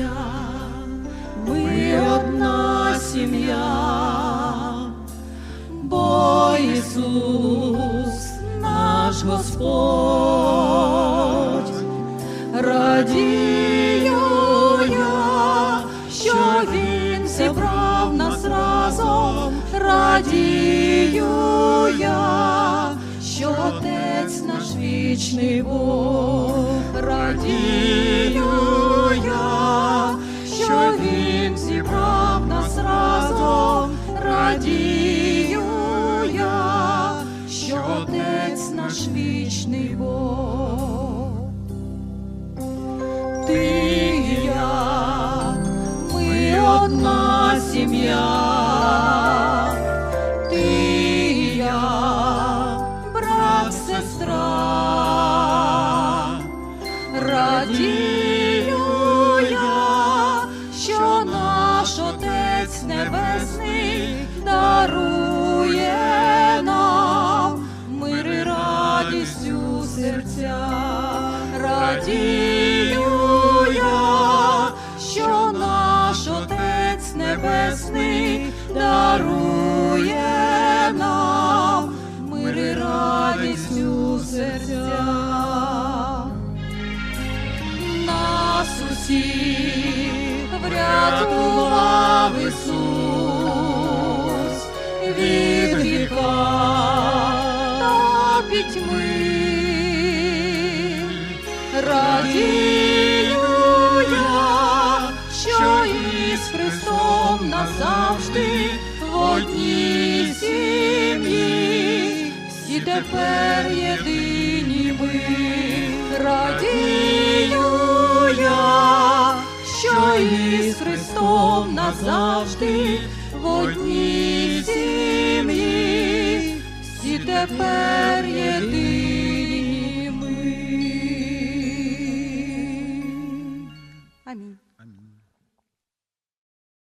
сім'я, ми одна сім'я, бо Ісус наш Господь, радію я, що Він зібрав нас разом, радію я, що Отець наш вічний Бог, радію радію я, що Отець наш вічний Бог. Ти і я, ми одна сім'я, ти я, брат, сестра, радію радість у серця, радію я, що наш Отець Небесний дарує нам мир і радість у серця. Нас усіх врятував Ісус пітьми. Радію я, що із Христом назавжди в одній сім'ї, всі тепер єдині ми. Радію я, що із Христом назавжди в одній сім'ї, тепер єдині ми. Амінь.